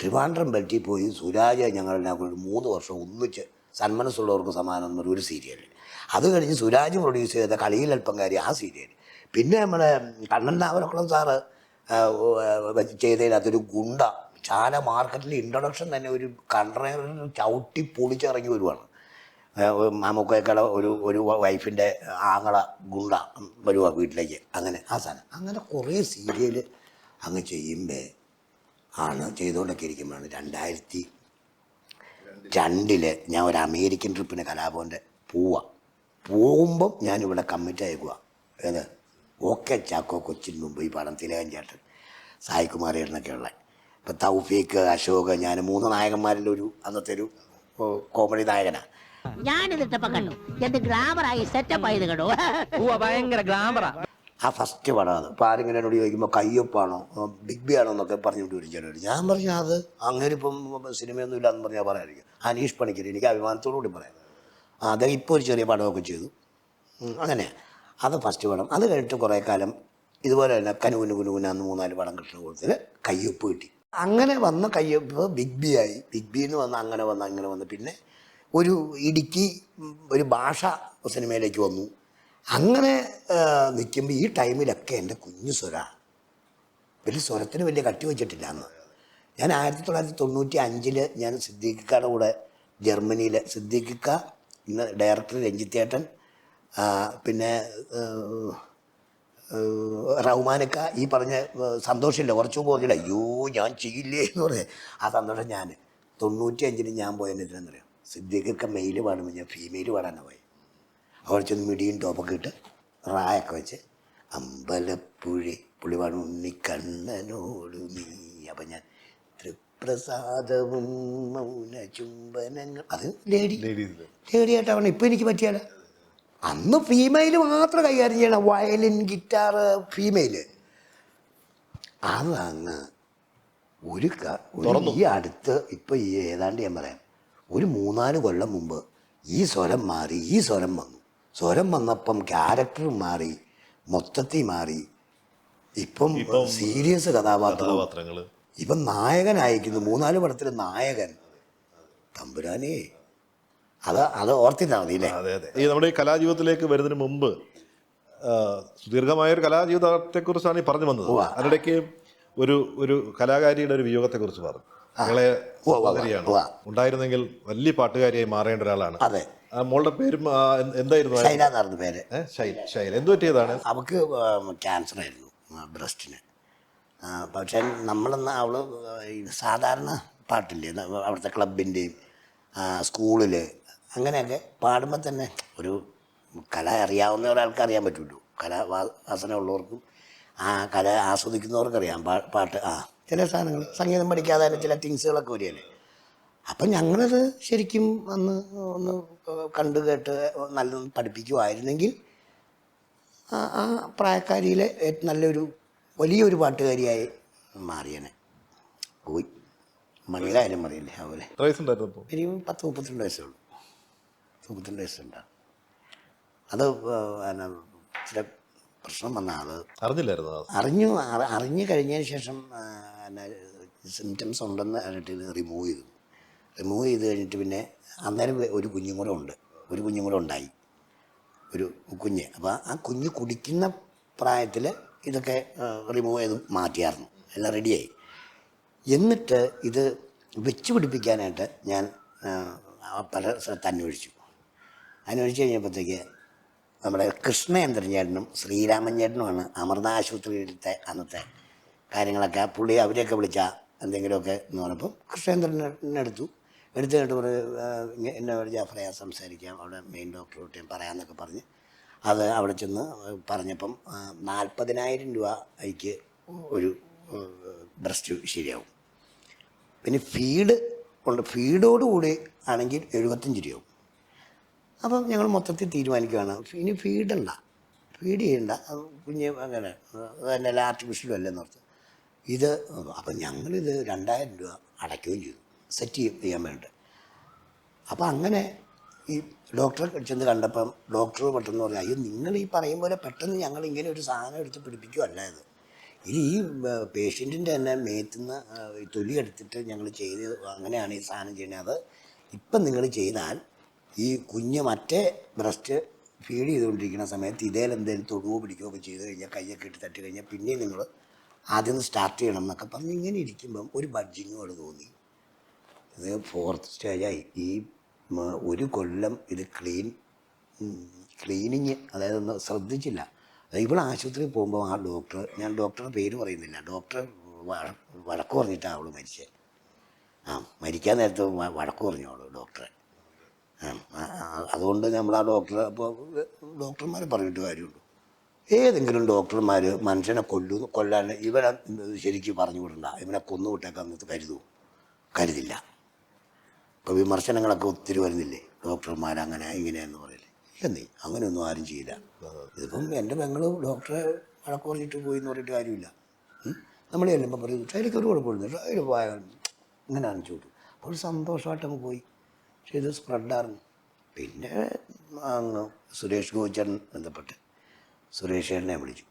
ട്രിവാൻഡ്രം ബെൽറ്റിൽ പോയി സുരാജ് ഞങ്ങളെ കൂടി മൂന്ന് വർഷം ഒന്നിച്ച് സന്മനസ്സുള്ളവർക്ക് സമാനം എന്നൊരു ഒരു സീരിയൽ അത് കഴിഞ്ഞ് സുരാജ് പ്രൊഡ്യൂസ് ചെയ്ത കളിയിൽ അല്പം കാര്യ ആ സീരിയൽ പിന്നെ നമ്മുടെ കണ്ണൻ നാവലക്കുളം സാറ് ചെയ്തതിനകത്തൊരു ഗുണ്ട. ചാല മാർക്കറ്റിൽ ഇൻട്രൊഡക്ഷൻ തന്നെ ഒരു കണ്ടറിൽ ചവിട്ടി പൊളിച്ചിറങ്ങി വരുവാണ്. മാമുക്കോയ്ക്കട ഒരു ഒരു വൈഫിന്റെ ആങ്ങള ഗുണ്ട വരുവാ വീട്ടിലേക്ക്. അങ്ങനെ ആ സാധനം. അങ്ങനെ കുറേ സീരിയൽ അങ്ങ് ചെയ്യുമ്പോൾ ആണ് ചെയ്തുകൊണ്ടൊക്കെ ഇരിക്കുമ്പോഴാണ് രണ്ടായിരത്തി രണ്ടിൽ ഞാൻ ഒരു അമേരിക്കൻ ട്രിപ്പിന് കലാഭവന്റെ പോവാ. പോകുമ്പം ഞാനിവിടെ കമ്മിറ്റ് അയക്കുക ഏത്? ഓക്കെ ചാക്കോ കൊച്ചിൻ മുമ്പ് ഈ പടം തിലകൻ ചേട്ടൻ ഉള്ള ഇപ്പം തൗഫീഖ് അശോക് ഞാൻ മൂന്ന് നായകന്മാരിൽ ഒരു അന്നത്തെ ഒരു കോമഡി നായകനാണ് ഞാനിതിട്ടപ്പോ കണ്ടു. എന്ത് ഗ്ലാമറായി സെറ്റപ്പ് ആയത് ഭയങ്കര ഗ്ലാമറാ ആ. ഫസ്റ്റ് പടം അത്. അപ്പോൾ ആരെങ്കിലും എന്നോട് ചോദിക്കുമ്പോൾ കയ്യൊപ്പാണോ ബിഗ് ബി ആണോ എന്നൊക്കെ പറഞ്ഞുകൊണ്ട് വിളിച്ചോട് ഞാൻ പറഞ്ഞു അത് അങ്ങനെ ഇപ്പം സിനിമയൊന്നും ഇല്ലാന്ന് പറഞ്ഞാൽ പറയാമായിരിക്കും അനീഷ് പണിക്കർ എനിക്ക് അഭിമാനത്തോടു കൂടി പറയാം. അദ്ദേഹം ഇപ്പോൾ ഒരു ചെറിയ പടമൊക്കെ ചെയ്തു. അങ്ങനെ. അത് ഫസ്റ്റ് പടം. അത് കഴിഞ്ഞിട്ട് കുറേ കാലം ഇതുപോലെ തന്നെ കനുകുനു കുനുകുനാന്ന് മൂന്നാൽ പടം കിട്ടുന്ന കൂട്ടത്തിൽ കയ്യൊപ്പ് കിട്ടി. അങ്ങനെ വന്ന കയ്യപ്പ് ബിഗ് ബി ആയി. ബിഗ് ബി എന്ന് വന്ന് അങ്ങനെ വന്ന് അങ്ങനെ വന്ന്. പിന്നെ ഒരു ഇടുക്കി ഒരു ഭാഷ സിനിമയിലേക്ക് വന്നു. അങ്ങനെ നിൽക്കുമ്പോൾ ഈ ടൈമിലൊക്കെ എന്റെ കുഞ്ഞു സ്വര. വലിയ സ്വരത്തിന് വലിയ കട്ടി വെച്ചിട്ടില്ല അന്ന്. ഞാൻ ആയിരത്തി തൊള്ളായിരത്തി തൊണ്ണൂറ്റി അഞ്ചിൽ ഞാൻ സിദ്ദീഖിക്കാരുടെ കൂടെ ജർമ്മനിയിൽ സിദ്ദീഖിക്ക ഇന്ന് ഡയറക്ടർ രഞ്ജിത്തേട്ടൻ പിന്നെ റഹ്മാനക്ക ഈ പറഞ്ഞ സന്തോഷമില്ല കുറച്ചും പോകുന്നില്ല അയ്യോ ഞാൻ ചെയ്യില്ലേ? എന്ന് പറയും ആ സന്തോഷം ഞാൻ തൊണ്ണൂറ്റി അഞ്ചിന് ഞാൻ പോയതിന് എന്തിനാണെന്നറിയാം സിദ്ദീഖിക്ക മെയിൽ പാടുമ്പോൾ ഞാൻ ഫീമെയിൽ പാടാനാണ് പോയി. അവിടെ ചെന്ന് മിടിയും ടോപ്പൊക്കെ ഇട്ട് റായൊക്കെ വെച്ച് അമ്പലപ്പുഴി പുള്ളി പാടും ഉണ്ണിക്കണ്ണനോട് നീ. അപ്പം ഞാൻ തൃപ്രസാദവും മൗന ചുംബനങ്ങൾ അത് ലേഡി ലേഡീസിൽ ലേഡിയായിട്ടാണ് ഇപ്പം എനിക്ക് പറ്റിയാലോ? അന്ന് ഫീമെയിൽ മാത്രം കൈകാര്യം ചെയ്യണം. വയലിൻ ഗിറ്റാർ ഫീമെയിൽ അതങ്ങ് ഒരു ഈ അടുത്ത് ഇപ്പം ഈ ഏതാണ്ട് ഞാൻ പറയാം. ഒരു മൂന്നാൽ കൊല്ലം മുമ്പ് ഈ സ്വരം മാറി ഈ സ്വരം വന്നു. സ്വരം വന്നപ്പം ക്യാരക്ടർ മാറി മൊത്തത്തിൽ മാറി. ഇപ്പം സീരിയസ് കഥാപാത്രം കഥാപാത്രങ്ങൾ. ഇപ്പം നായകനായിരിക്കുന്നു. മൂന്നാൽ പടത്തിൽ നായകൻ. തമ്പുരാനേ അത് അത് ഓർത്തിട്ടാ മതി അല്ലേ? അതെ അതെ. ഈ നമ്മുടെ ഈ കലാജീവിതത്തിലേക്ക് വരുന്നതിന് മുമ്പ് സുദീർഘമായ ഒരു കലാജീവിതത്തെ കുറിച്ചാണ് ഈ പറഞ്ഞു വന്നത്. അതിനിടയ്ക്ക് ഒരു ഒരു കലാകാരിയുടെ ഒരു വിയോഗത്തെ കുറിച്ച് പറഞ്ഞു സഹോദരിയാണ്. ഉണ്ടായിരുന്നെങ്കിൽ വലിയ പാട്ടുകാരിയായി മാറേണ്ട ഒരാളാണ്. അതെ. മോളുടെ പേരും എന്തായിരുന്നു? ശൈല എന്നായിരുന്നു പേര്. ശൈല എന്ത് പറ്റിയതാണ്? അവക്ക് ക്യാൻസർ ആയിരുന്നു ബ്രസ്റ്റിന്. പക്ഷെ നമ്മളെന്ന് അവൾ സാധാരണ പാട്ടില്ലേ അവിടുത്തെ ക്ലബിന്റെയും സ്കൂളിൽ അങ്ങനെയൊക്കെ പാടുമ്പോൾ തന്നെ ഒരു കല അറിയാവുന്ന ഒരാൾക്ക് അറിയാൻ പറ്റുള്ളൂ കല വാസന ഉള്ളവർക്കും ആ കല ആസ്വദിക്കുന്നവർക്കറിയാം. പാ പാട്ട് ആ ചില സാധനങ്ങൾ. സംഗീതം പഠിക്കാതെ തന്നെ ചില തിങ്സുകളൊക്കെ വരികയല്ലേ. അപ്പം ഞങ്ങളത് ശരിക്കും അന്ന് ഒന്ന് കണ്ടു കേട്ട് നല്ലൊന്ന് പഠിപ്പിക്കുമായിരുന്നെങ്കിൽ ആ പ്രായക്കാരിയിലെ നല്ലൊരു വലിയൊരു പാട്ടുകാരിയായി മാറിയനെ. പോയി. മണിയുടെ കാര്യം പറയില്ലേ വയസ്സുണ്ടായിരുന്നു അപ്പോൾ? പത്ത് മുപ്പത്തിരണ്ട് വയസ്സേ ഉള്ളൂ. വയസ്സുണ്ടാകും അത് പിന്നെ ചില പ്രശ്നം വന്ന അത് അറിഞ്ഞില്ലായിരുന്നു? അറിഞ്ഞു അറിഞ്ഞു കഴിഞ്ഞതിന് ശേഷം പിന്നെ സിംറ്റംസ് ഉണ്ടെന്ന് പറഞ്ഞിട്ട് റിമൂവ് ചെയ്തു. റിമൂവ് ചെയ്ത് കഴിഞ്ഞിട്ട് പിന്നെ അന്നേരം ഒരു കുഞ്ഞും കൂടെ ഉണ്ട്. ഒരു കുഞ്ഞും കൂടെ ഉണ്ടായി. ഒരു കുഞ്ഞ്. അപ്പോൾ ആ കുഞ്ഞ് കുടിക്കുന്ന പ്രായത്തിൽ ഇതൊക്കെ റിമൂവ് ചെയ്ത് മാറ്റിയായിരുന്നു എല്ലാം റെഡിയായി എന്നിട്ട് ഇത് വെച്ച് പിടിപ്പിക്കാനായിട്ട് ഞാൻ പല സ്ഥലത്ത് അന്വേഷിച്ചു. അന്വേഷിച്ച് കഴിഞ്ഞപ്പോഴത്തേക്ക് നമ്മുടെ കൃഷ്ണേന്ദ്രൻ ചേട്ടനും ശ്രീരാമൻ ചേട്ടനുമാണ് അമൃത ആശുപത്രിയിലത്തെ അന്നത്തെ കാര്യങ്ങളൊക്കെ പുള്ളി അവരെയൊക്കെ വിളിച്ച എന്തെങ്കിലുമൊക്കെ എന്ന് പറഞ്ഞപ്പോൾ കൃഷ്ണേന്ദ്രനെ എടുത്തു എടുത്തു കഴിഞ്ഞിട്ട് ഒരു എന്നെ ജാഫറയാ സംസാരിക്കാം അവിടെ മെയിൻ ഡോക്ടറോട്ട് ഞാൻ പറയാമെന്നൊക്കെ പറഞ്ഞ്. അത് അവിടെ ചെന്ന് പറഞ്ഞപ്പം നാൽപ്പതിനായിരം രൂപ അതിക്ക് ഒരു ബ്രസ്റ്റ് ശരിയാവും. പിന്നെ ഫീഡ് ഉണ്ട് ഫീഡോടുകൂടി ആണെങ്കിൽ എഴുപത്തഞ്ച് രൂപയാവും. അപ്പം ഞങ്ങൾ മൊത്തത്തിൽ തീരുമാനിക്കുകയാണ്. ഇനി ഫീഡണ്ട ഫീഡ് ചെയ്യണ്ട. അത് കുഞ്ഞ് അങ്ങനെ അതല്ല ആർട്ടിഫിഷ്യലും അല്ലെന്ന് ഓർത്ത്. ഇത് അപ്പം ഞങ്ങളിത് രണ്ടായിരം രൂപ അടയ്ക്കുകയും ചെയ്തു. സെറ്റ് ചെയ്യാൻ വേണ്ടി അപ്പം അങ്ങനെ ഈ ഡോക്ടറെ ചെന്ന് കണ്ടപ്പം ഡോക്ടർ പെട്ടെന്ന് പറഞ്ഞു അയ്യോ നിങ്ങൾ ഈ പറയും പോലെ പെട്ടെന്ന് ഞങ്ങൾ ഇങ്ങനെ ഒരു സാധനം എടുത്ത് പിടിപ്പിക്കുകയല്ല ഇത്. ഇത് ഈ പേഷ്യന്റിന്റെ തന്നെ മേത്തുനിന്ന് തൊലി എടുത്തിട്ട് ഞങ്ങൾ ചെയ്ത് അങ്ങനെയാണ് ഈ സാധനം ചെയ്യുന്നത് അത് ഇപ്പം നിങ്ങൾ ചെയ്താൽ ഈ കുഞ്ഞ് മറ്റേ ബ്രസ്റ്റ് ഫീഡ് ചെയ്തുകൊണ്ടിരിക്കുന്ന സമയത്ത് ഇതേൽ എന്തെങ്കിലും തൊടുവോ പിടിക്കുകയോ ഒക്കെ ചെയ്ത് കഴിഞ്ഞാൽ കയ്യൊക്കെ ഇട്ട് തട്ടി കഴിഞ്ഞാൽ പിന്നെ നിങ്ങൾ ആദ്യം സ്റ്റാർട്ട് ചെയ്യണം എന്നൊക്കെ പറഞ്ഞ് ഇങ്ങനെ ഇരിക്കുമ്പം ഒരു ബഡ്ജിങ്ങോട് തോന്നി. ഇത് ഫോർത്ത് സ്റ്റേജായി ഈ ഒരു കൊല്ലം ഇത് ക്ലീൻ ക്ലീനിങ് അതായത് ഒന്ന് ശ്രദ്ധിച്ചില്ല. ഇവിടെ ആശുപത്രിയിൽ പോകുമ്പോൾ ആ ഡോക്ടർ ഞാൻ ഡോക്ടറുടെ പേര് പറയുന്നില്ല. ഡോക്ടർ വഴ- വഴക്ക് പറഞ്ഞിട്ടാണ് അവൾ മരിച്ചത് ആ മരിക്കാൻ നേരത്ത് വഴക്ക് പറഞ്ഞു അവൾ ഡോക്ടറെ അതുകൊണ്ട് നമ്മൾ ആ ഡോക്ടറെ അപ്പോൾ ഡോക്ടർമാരെ പറഞ്ഞിട്ട് കാര്യമുള്ളൂ. ഏതെങ്കിലും ഡോക്ടർമാർ മനുഷ്യനെ കൊല്ലു കൊല്ലാൻ ഇവനെ ശരിക്കും പറഞ്ഞു വിടണ്ട. ഇവനെ കൊന്നു വിട്ടേക്കാന്ന് കരുതൂ കരുതില്ല. ഇപ്പോൾ വിമർശനങ്ങളൊക്കെ ഒത്തിരി വരുന്നില്ലേ? ഡോക്ടർമാർ അങ്ങനെ ഇങ്ങനെയെന്ന് പറയില്ലേ ഇല്ലെന്നേ അങ്ങനെയൊന്നും ആരും ചെയ്യില്ല. ഇതിപ്പം എന്റെ പെങ്ങൾ ഡോക്ടറെ വഴക്ക് പറഞ്ഞിട്ട് പോയി എന്ന് പറഞ്ഞിട്ട് കാര്യമില്ല. നമ്മൾ ചെല്ലുമ്പോൾ പറയും അതിലേക്ക് ഒരു കുഴപ്പമില്ല. അതിൽ പോയാൽ ഇങ്ങനെ ഇങ്ങനെയാണ് വിട്ടു അപ്പോൾ സന്തോഷമായിട്ട് അങ്ങ് പോയി. പക്ഷേ ഇത് സ്പ്രെഡായിരുന്നു പിന്നെ അങ്ങ് സുരേഷ് ഗോചരൻ ബന്ധപ്പെട്ട് സുരേഷ് ചേട്ടനെ വിളിച്ചു.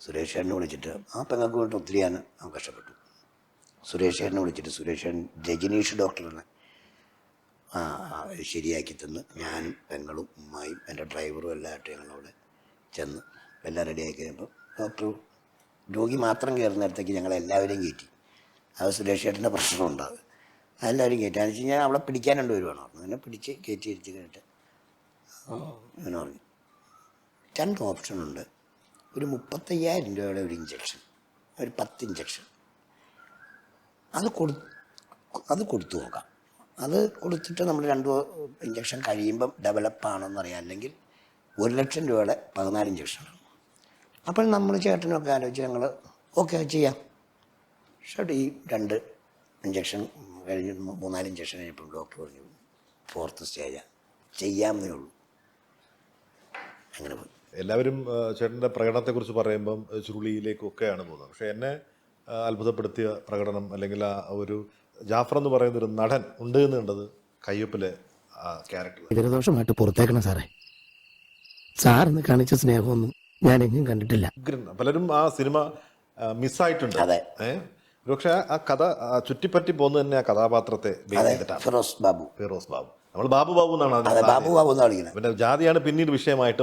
സുരേഷ് ചേട്ടനെ വിളിച്ചിട്ട് ആ പെങ്ങൾക്ക് വേണ്ടി ഒത്തിരി ഞാൻ കഷ്ടപ്പെട്ടു. സുരേഷ് ചേട്ടനെ വിളിച്ചിട്ട് സുരേഷ് ചേട്ടൻ രജനീഷ് ഡോക്ടറിനെ ശരിയാക്കി തന്ന് ഞാനും പെങ്ങളും ഉമ്മായും എന്റെ ഡ്രൈവറും എല്ലാവരും ഞങ്ങളവിടെ ചെന്ന് എല്ലാം റെഡിയാക്കി കഴിയുമ്പോൾ ഡോക്ടർ രോഗി മാത്രം കയറുന്നിടത്തേക്ക് ഞങ്ങളെല്ലാവരെയും കയറ്റി. അത് സുരേഷ് ചേട്ടന്റെ പ്രശ്നമുണ്ടാകും എല്ലാവരും കയറ്റി അതെന്ന് വെച്ച് കഴിഞ്ഞാൽ അവളെ വരുവാണ് വേണം. അങ്ങനെ പിടിച്ച് കയറ്റി ഇരുത്തി കഴിഞ്ഞിട്ട് അങ്ങനെ പറഞ്ഞു. രണ്ട് ഓപ്ഷനുണ്ട് ഒരു മുപ്പത്തയ്യായിരം രൂപയുടെ ഒരു ഇഞ്ചക്ഷൻ ഒരു പത്ത് ഇഞ്ചക്ഷൻ അത് കൊടു അത് കൊടുത്തു നോക്കാം. അത് കൊടുത്തിട്ട് നമ്മൾ രണ്ട് ഇഞ്ചക്ഷൻ കഴിയുമ്പം ഡെവലപ്പ് ആണെന്ന് അറിയാം. അല്ലെങ്കിൽ ഒരു ലക്ഷം രൂപയുടെ പതിനാല് ഇഞ്ചക്ഷനാണ് അപ്പോൾ നമ്മൾ ചേട്ടനൊക്കെ ആലോചിച്ച് ഞങ്ങൾ ഓക്കെ ചെയ്യാം. പക്ഷേ ഈ രണ്ട് ഇഞ്ചക്ഷൻ കഴിഞ്ഞ് മൂന്നാൽ ഇഞ്ചക്ഷൻ കഴിഞ്ഞപ്പോൾ ഡോക്ടർ പറഞ്ഞു ഫോർത്ത് സ്റ്റേജാണ് ചെയ്യാമെന്നേ ഉള്ളൂ. അങ്ങനെ പോയി. എല്ലാവരും ചേട്ടന്റെ പ്രകടനത്തെക്കുറിച്ച് പറയുമ്പം ചുരുളിയിലേക്കൊക്കെയാണ് പോകുന്നത്. പക്ഷേ എന്നെ അത്ഭുതപ്പെടുത്തിയ പ്രകടനം അല്ലെങ്കിൽ ആ ഒരു ജാഫർ എന്ന് പറയുന്ന ഒരു നടൻ ഉണ്ട് എന്ന് കണ്ടത് കയ്യൊപ്പിലെ ആ ക്യാരക്ടർ. വിവരദോഷമായിട്ട് പുറത്തേക്കണം സാറേ. സാറിന് കാണിച്ച സ്നേഹമൊന്നും ഞാൻ എങ്ങും കണ്ടിട്ടില്ല. പലരും ആ സിനിമ മിസ്സായിട്ടുണ്ട്. അതെ. ഏഹ് പക്ഷേ ആ കഥ ചുറ്റിപ്പറ്റി പോകുന്നത് തന്നെ ആ കഥാപാത്രത്തെ ഫിറോസ് ബാബു. ഫിറോസ് ബാബു. നമ്മൾ ബാബു ബാബു എന്നാണ് ബാബു ബാബു എന്നാണ് വിളിക്കുന്നത്. പിന്നെ ജാതിയാണ് പിന്നീട് വിഷയമായിട്ട്.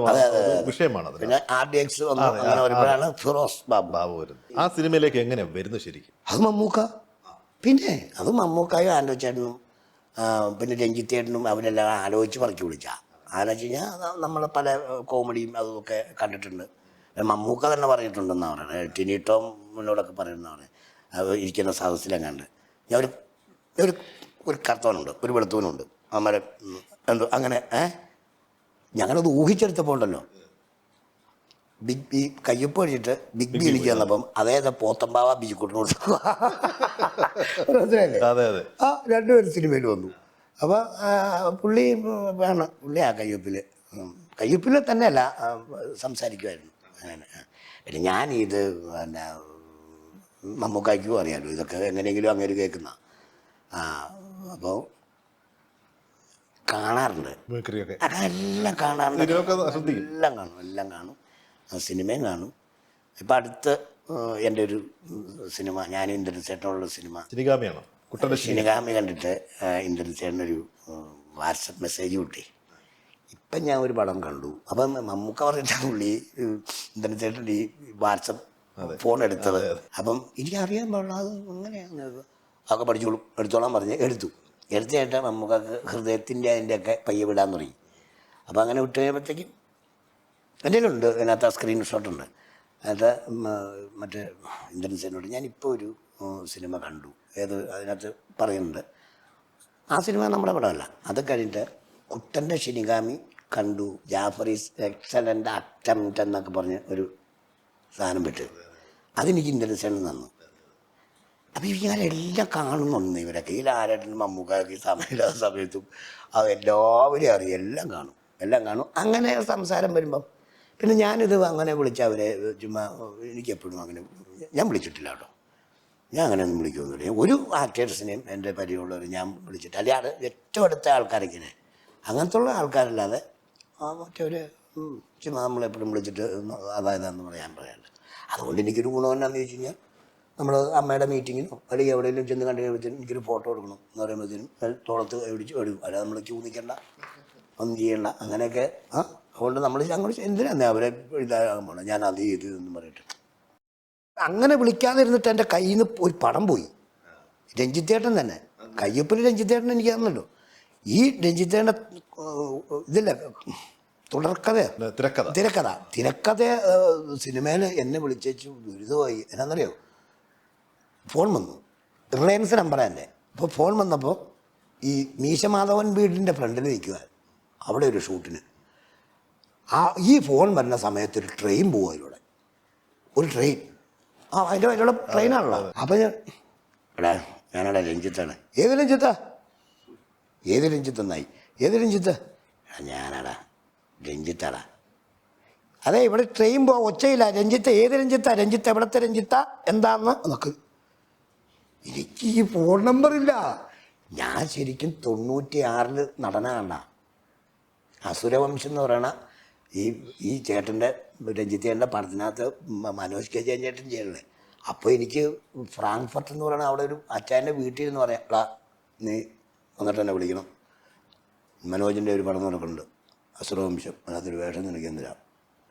വിഷയമാണ് പിന്നെ ആർ ഡി എക്സ് വരുമ്പോഴാണ് ഫിറോസ് ബാബു. ബാബു വരുന്നത്. ആ സിനിമയിലേക്ക് എങ്ങനെ വരുന്നു ശരിക്കും? അത് മമ്മൂക്ക. പിന്നെ അത് മമ്മൂക്കായും ആൻഡോ ചേട്ടനും പിന്നെ രഞ്ജിത്തേട്ടനും അവരെല്ലാം ആലോചിച്ച് പറക്കി വിളിച്ച. ആലോചിച്ച് കഴിഞ്ഞാൽ നമ്മൾ പല കോമഡിയും അതൊക്കെ കണ്ടിട്ടുണ്ട്. മമ്മൂക്ക തന്നെ പറഞ്ഞിട്ടുണ്ടെന്നാണ് പറയുന്നത്. ടിനി മുന്നോടൊക്കെ പറയുന്നതാണ്. ഇരിക്കുന്ന സദസ്സിലെങ്ങാണ്ട് ഞാൻ ഒരു ഒരു ഒരു കറുത്തവനുണ്ട് ഒരു വെളുത്തവനുണ്ട്. അമ്മരെ എന്തോ അങ്ങനെ ഏ? ഞങ്ങളത് ഊഹിച്ചെടുത്തപ്പോൾ ഉണ്ടല്ലോ. ബിഗ് ബി കയ്യൊപ്പ് കഴിച്ചിട്ട് ബിഗ് ബി എനിക്ക് തന്നപ്പം അതേത് പോത്തമ്പാവ അതെ അതെ. ആ രണ്ടുപേരും സിനിമയിൽ വന്നു. അപ്പോൾ പുള്ളി വേണം പുള്ളി ആ കയ്യൊപ്പിൽ കയ്യൊപ്പിൽ തന്നെയല്ല സംസാരിക്കുമായിരുന്നു. അങ്ങനെ പിന്നെ ഞാൻ ഇത് പിന്നെ മമ്മൂക്കായ്ക്കും അറിയാലോ ഇതൊക്കെ എങ്ങനെയെങ്കിലും അങ്ങനെ കേൾക്കുന്ന. ആ അപ്പോൾ കാണാറുണ്ട്. അതെല്ലാം കാണാറുണ്ട്. എല്ലാം കാണും എല്ലാം കാണും. ആ സിനിമയും കാണും. ഇപ്പം അടുത്ത എന്റെ ഒരു സിനിമ ഞാൻ ഇന്ദ്രൻസേട്ടനുള്ള സിനിമ. ചിനികാമിയാണോ കുട്ടന്റെ ശീലം ഷിനിഗാമി കണ്ടിട്ട് ഇന്ദ്രൻസേട്ടനൊരു വാട്സപ്പ് മെസ്സേജ് കിട്ടി. ഇപ്പം ഞാൻ ഒരു പടം കണ്ടു. അപ്പം മമ്മൂക്ക പറഞ്ഞിട്ടാണ് പുള്ളി ഇന്ദ്രൻസേട്ടൻ ഈ വാട്സപ്പ് ഫോൺ എടുത്തത് അപ്പം എനിക്ക് അറിയാൻ പാടില്ല അത് അങ്ങനെയാണ് അതൊക്കെ പഠിച്ചോളും. എടുത്തോളാൻ പറഞ്ഞ് എടുത്തു. എടുത്തു കഴിഞ്ഞിട്ട് നമുക്ക് ഹൃദയത്തിന്റെ അതിന്റെയൊക്കെ പയ്യെ വിടാൻ തുടങ്ങി. അപ്പോൾ അങ്ങനെ വിട്ട് കഴിയുമ്പോഴത്തേക്കും എന്റെ ഉണ്ട് അതിനകത്ത് ആ സ്ക്രീൻഷോട്ട് ഉണ്ട്. അതിനകത്ത് മറ്റേ ഇന്ദ്രൻസേനോട് ഞാനിപ്പോൾ ഒരു സിനിമ കണ്ടു. ഏത് അതിനകത്ത് പറയുന്നുണ്ട്. ആ സിനിമ നമ്മുടെ പടമല്ല. അത് കഴിഞ്ഞിട്ട് കുട്ടന്റെ ഷിനിഗാമി കണ്ടു. ജാഫർ ഈസ് എക്സലന്റ് അറ്റംപ്റ്റ് എന്നൊക്കെ പറഞ്ഞ് ഒരു സാധനം വിട്ട്. അതെനിക്ക് ഇന്റലിജൻസ് തന്നു. അപ്പം ഇവരെല്ലാം കാണുന്നുണ്ട് ഇവരൊക്കെ. ഈ ലാലേട്ടനും മമ്മൂക്കാർക്ക് സമയം ആ സമയത്തും അത് എല്ലാവരും അറിയും. എല്ലാം കാണും. എല്ലാം കാണും. അങ്ങനെ സംസാരം വരുമ്പം പിന്നെ ഞാനിത് അങ്ങനെ വിളിച്ച അവരെ ചുമ്മാ എനിക്കെപ്പോഴും അങ്ങനെ ഞാൻ വിളിച്ചിട്ടില്ല കേട്ടോ. ഞാൻ അങ്ങനെ ഒന്നും വിളിക്കുമെന്നില്ല ഒരു ആക്ടേഴ്സിനെയും എന്റെ പരിചയമുള്ളവർ ഞാൻ വിളിച്ചിട്ട് അല്ലെ അത് ഏറ്റവും അടുത്ത ആൾക്കാരെങ്ങനെ. അങ്ങനത്തെ ഉള്ള ആൾക്കാരല്ലാതെ ആ മറ്റവർ ചുമ്മാ നമ്മളെപ്പോഴും വിളിച്ചിട്ട് അതായതാന്ന് പറയാൻ പറയാറില്ല. അതുകൊണ്ട് എനിക്കൊരു ഗുണം എന്നാന്ന് ചോദിച്ചു കഴിഞ്ഞാൽ നമ്മൾ അമ്മയുടെ മീറ്റിങ്ങിനോ അല്ലെങ്കിൽ എവിടെയെങ്കിലും ചെന്ന് കണ്ടു കഴിയുമ്പോഴത്തേനും എനിക്കൊരു ഫോട്ടോ എടുക്കണം എന്ന് പറയുമ്പോഴത്തേനും തോളത്ത് പിടിച്ച് എടുക്കും അല്ലാതെ നമ്മൾ ക്യൂ നിൽക്കണ്ട ഒന്നും ചെയ്യണ്ട അങ്ങനെയൊക്കെ ആ അതുകൊണ്ട് നമ്മൾ അങ്ങോട്ട് എന്തിനാന്നേ അവരെ ഇതാകാൻ പോകണം ഞാൻ അത് ചെയ്തു എന്ന് പറഞ്ഞിട്ട് അങ്ങനെ വിളിക്കാതിരുന്നിട്ട് എന്റെ കയ്യിൽ നിന്ന് ഒരു പടം പോയി. രഞ്ജിത്തേട്ടൻ തന്നെ. കയ്യൊപ്പിൽ രഞ്ജിത്തേട്ടൻ എനിക്ക് തന്നല്ലോ. ഈ രഞ്ജിത്തേട്ടന്റെ ഇതില്ല തുടർക്കഥ തിരക്കഥ. തിരക്കഥ. തിരക്കഥ സിനിമയിൽ എന്നെ വിളിച്ചു ദുരിതമായി. എന്നാന്നറിയോ? ഫോൺ വന്നു. റിലയൻസ് നമ്പറാണ് എന്റെ അപ്പോൾ ഫോൺ വന്നപ്പോൾ ഈ മീശമാധവൻ വീടിന്റെ ഫ്രണ്ടിൽ നിൽക്കുക അവിടെ ഒരു ഷൂട്ടിന്. ആ ഈ ഫോൺ വരുന്ന സമയത്ത് ഒരു ട്രെയിൻ പോകും അതിലൂടെ ഒരു ട്രെയിൻ. ആ അതിന്റെ അതിലുള്ള ട്രെയിനാണല്ലോ. അപ്പം ഞാൻ എടാ ഞാനടാ രഞ്ജിത്താണ്. ഏത് രഞ്ജിത്താ? ഏത് രഞ്ജിത്തെന്നായി? ഏത് രഞ്ജിത്ത്? ഞാനാടാ. രഞ്ജിത്താടാ അതെ ഇവിടെ ട്രെയിൻ പോ ഒച്ചയില്ല. രഞ്ജിത്ത് ഏത് രഞ്ജിത്ത? രഞ്ജിത്ത് എവിടത്തെ രഞ്ജിത്ത? എന്താന്ന് നോക്ക്. എനിക്ക് ഈ ഫോൺ നമ്പർ ഇല്ല. ഞാൻ ശരിക്കും തൊണ്ണൂറ്റി ആറിൽ നടനാണ്ട അസുരവംശം എന്ന് പറയണ ഈ ഈ ചേട്ടന്റെ രഞ്ജിത്തേന്റെ പടത്തിനകത്ത് മനോജ് കെ ജയൻ ചേട്ടൻ ചെയ്യണേ അപ്പോൾ എനിക്ക് ഫ്രാങ്ക്ഫർട്ട് എന്ന് പറയണ അവിടെ ഒരു അച്ചാന്റെ വീട്ടിൽ എന്ന് പറയാം. നീ വന്നിട്ട് എന്നെ വിളിക്കണം. മനോജിന്റെ ഒരു പടം നടക്കുന്നുണ്ട്. അസുരവംശം അതിനകത്തൊരു വേഷം നിനക്ക് എന്തിനാ?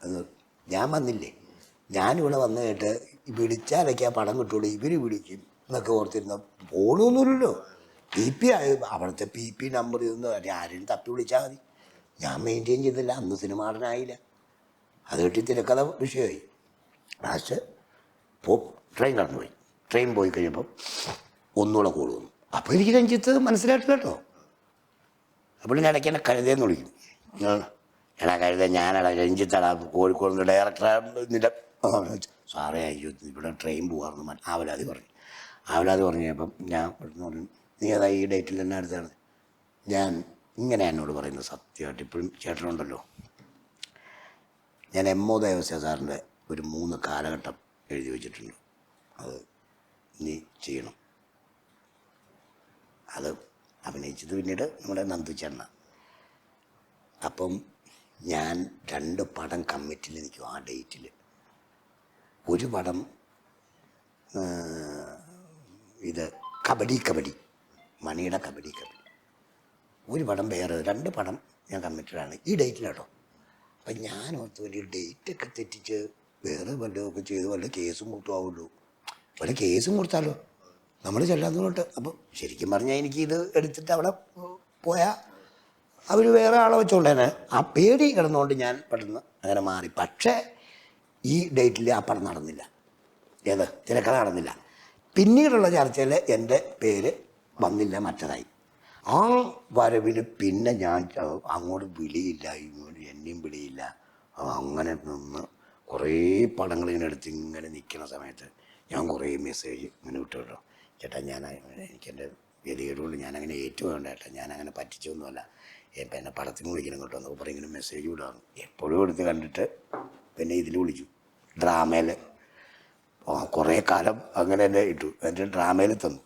എന്ന് ഞാൻ വന്നില്ലേ? ഞാനിവിടെ വന്നു കേട്ട് വിളിച്ചാലൊക്കെ ആ പടം കിട്ടുള്ളൂ ഇവർ വിളിക്കും എന്നൊക്കെ ഓർത്തിരുന്ന പോണൊന്നുമില്ലല്ലോ പി പി ആയ അവിടുത്തെ പി പി നമ്പർ ഇതൊന്നും ആരെയും തപ്പി വിളിച്ചാൽ മതി. ഞാൻ മെയിന്റെയിൻ ചെയ്തില്ല അന്ന് സിനിമാടനായില്ല അത് കിട്ടി തിരക്കഥ വിഷയമായി. ലാസ്റ്റ് പോ ട്രെയിൻ കടന്നുപോയി. ട്രെയിൻ പോയി കഴിയുമ്പം ഒന്നുകൂടെ കൂടുന്നു അപ്പോൾ എനിക്ക് രഞ്ജിത്ത് മനസ്സിലായിട്ടില്ല കേട്ടോ. അപ്പോൾ ഞാൻ ഇടയ്ക്ക് എന്നെ കഴുതയെന്ന് വിളിക്കും. എടാ കരുത ഞാനടാ രഞ്ജിത്തടാ കോഴിക്കോട് നിന്ന് ഡയറക്ടർ നിന്റെ സാറേ അയ്യോ ഇവിടെ ട്രെയിൻ പോകാറുണ്ട് ആവലാതി പറഞ്ഞു. ആവലാതി പറഞ്ഞപ്പം ഞാൻ പെട്ടെന്ന് പറഞ്ഞു നീ അതാ ഈ ഡേറ്റിൽ തന്നെ അടുത്താണ്? ഞാൻ ഇങ്ങനെ എന്നോട് പറയുന്നത് സത്യമായിട്ട് ഇപ്പോഴും ചേട്ടനുണ്ടല്ലോ ഞാൻ എം ഒ ദേവസ്യ സാറിന്റെ ഒരു മൂന്ന് കാലഘട്ടം എഴുതി വെച്ചിട്ടുണ്ട്. അത് നീ ചെയ്യണം. അത് അഭിനയിച്ചത് പിന്നീട് നമ്മുടെ നന്ദുചേട്ടന അപ്പം ഞാൻ രണ്ട് പടം കമ്മിറ്റിൽ നിൽക്കും ആ ഡേറ്റിൽ. ഒരു പടം ഇത് കബഡി കബഡി മണിയുടെ കബഡി കബഡി. ഒരു പടം വേറെ രണ്ട് പടം ഞാൻ കമ്മിറ്റഡാണ് ഈ ഡേറ്റിൽ കേട്ടോ അപ്പം ഞാൻ ഓർത്ത് വലിയ ഡേറ്റൊക്കെ തെറ്റിച്ച് വേറെ വല്ലതൊക്കെ ചെയ്ത് വല്ല കേസും കൊടുത്താവുള്ളൂ വല്ല കേസും കൊടുത്താലോ? നമ്മൾ ചെല്ലാത്തതുകൊണ്ട്. അപ്പം ശരിക്കും പറഞ്ഞാൽ എനിക്ക് ഇത് എടുത്തിട്ട് അവിടെ പോയാൽ അവർ വേറെ ആളെ വെച്ചുകൊണ്ടേനെ ആ പേടി കിടന്നുകൊണ്ട് ഞാൻ പെട്ടെന്ന് അങ്ങനെ മാറി. പക്ഷേ ഈ ഡേറ്റിൽ ആ പടം നടന്നില്ല. ഏത്? തിരക്കഥ നടന്നില്ല. പിന്നീടുള്ള ചർച്ചയിൽ എന്റെ പേര് വന്നില്ല മറ്റതായി. ആ വരവിന് പിന്നെ ഞാൻ അങ്ങോട്ട് വിളിയില്ല. ഇങ്ങോട്ട് എന്നെയും വിളിയില്ല. അങ്ങനെ നിന്ന് കുറേ പടങ്ങൾ ഇങ്ങനെ എടുത്ത് ഇങ്ങനെ നിൽക്കുന്ന സമയത്ത് ഞാൻ കുറേ മെസ്സേജ് ഇങ്ങനെ വിട്ടു ചേട്ടാ ഞാൻ എനിക്കെന്റെ ഗതികേടുകൊണ്ട് ഞാനങ്ങനെ ഏറ്റുവേണ്ട ചേട്ടാ ഞാനങ്ങനെ പറ്റിച്ചൊന്നുമല്ല ഇപ്പം എന്നെ പടത്തിന് വിളിക്കണം കേട്ടോ എന്നൊക്കെ പറയും. ഇങ്ങനെ മെസ്സേജ് വിടാണ് എപ്പോഴും എടുത്ത് കണ്ടിട്ട് പിന്നെ ഇതിൽ വിളിച്ചു ഡ്രാമയിൽ കുറേ കാലം അങ്ങനെ തന്നെ ഇട്ടു. എന്നിട്ട് ഡ്രാമയിൽ തന്നു.